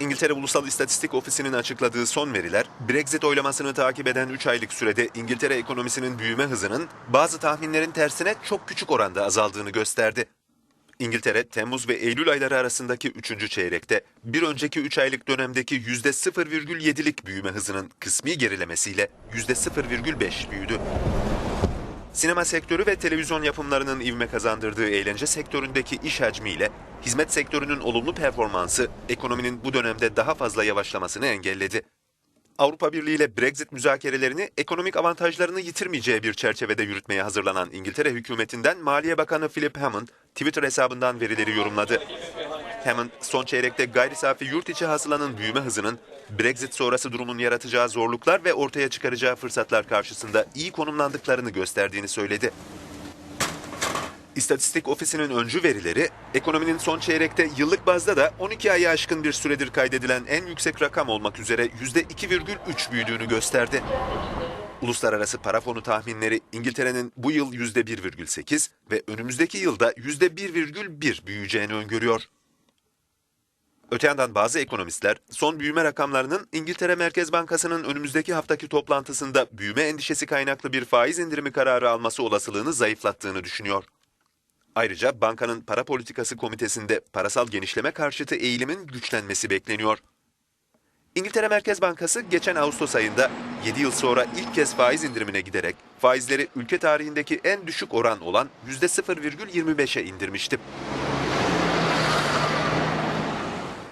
İngiltere Ulusal İstatistik Ofisi'nin açıkladığı son veriler, Brexit oylamasını takip eden 3 aylık sürede İngiltere ekonomisinin büyüme hızının bazı tahminlerin tersine çok küçük oranda azaldığını gösterdi. İngiltere, Temmuz ve Eylül ayları arasındaki 3. çeyrekte bir önceki 3 aylık dönemdeki %0,7'lik büyüme hızının kısmi gerilemesiyle %0,5 büyüdü. Sinema sektörü ve televizyon yapımlarının ivme kazandırdığı eğlence sektöründeki iş hacmiyle hizmet sektörünün olumlu performansı ekonominin bu dönemde daha fazla yavaşlamasını engelledi. Avrupa Birliği ile Brexit müzakerelerini ekonomik avantajlarını yitirmeyeceği bir çerçevede yürütmeye hazırlanan İngiltere hükümetinden Maliye Bakanı Philip Hammond Twitter hesabından verileri yorumladı. Hammond, son çeyrekte gayri safi yurt içi hasılanın büyüme hızının Brexit sonrası durumun yaratacağı zorluklar ve ortaya çıkaracağı fırsatlar karşısında iyi konumlandıklarını gösterdiğini söyledi. İstatistik Ofisi'nin öncü verileri, ekonominin son çeyrekte yıllık bazda da 12 ayı aşkın bir süredir kaydedilen en yüksek rakam olmak üzere %2,3 büyüdüğünü gösterdi. Uluslararası Para Fonu tahminleri İngiltere'nin bu yıl %1,8 ve önümüzdeki yılda %1,1 büyüyeceğini öngörüyor. Öte yandan bazı ekonomistler son büyüme rakamlarının İngiltere Merkez Bankası'nın önümüzdeki haftaki toplantısında büyüme endişesi kaynaklı bir faiz indirimi kararı alması olasılığını zayıflattığını düşünüyor. Ayrıca bankanın para politikası komitesinde parasal genişleme karşıtı eğilimin güçlenmesi bekleniyor. İngiltere Merkez Bankası geçen Ağustos ayında 7 yıl sonra ilk kez faiz indirimine giderek faizleri ülke tarihindeki en düşük oran olan %0,25'e indirmişti.